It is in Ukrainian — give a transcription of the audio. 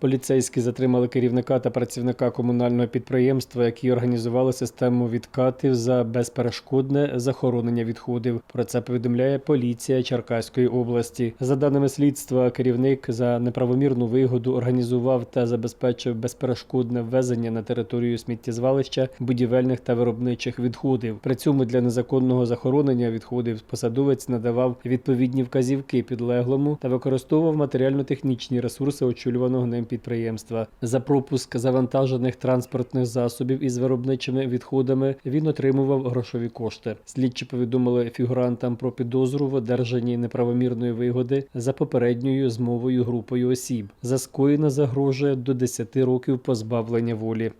Поліцейські затримали керівника та працівника комунального підприємства, які організували систему відкатів за безперешкодне захоронення відходів. Про це повідомляє поліція Черкаської області. За даними слідства, керівник за неправомірну вигоду організував та забезпечив безперешкодне ввезення на територію сміттєзвалища будівельних та виробничих відходів. При цьому для незаконного захоронення відходів посадовець надавав відповідні вказівки підлеглому та використовував матеріально-технічні ресурси очолюваного ним підприємства. За пропуск завантажених транспортних засобів із виробничими відходами він отримував грошові кошти. Слідчі повідомили фігурантам про підозру в одержанні неправомірної вигоди за попередньою змовою групою осіб. За скоєна загрожує до 10 років позбавлення волі.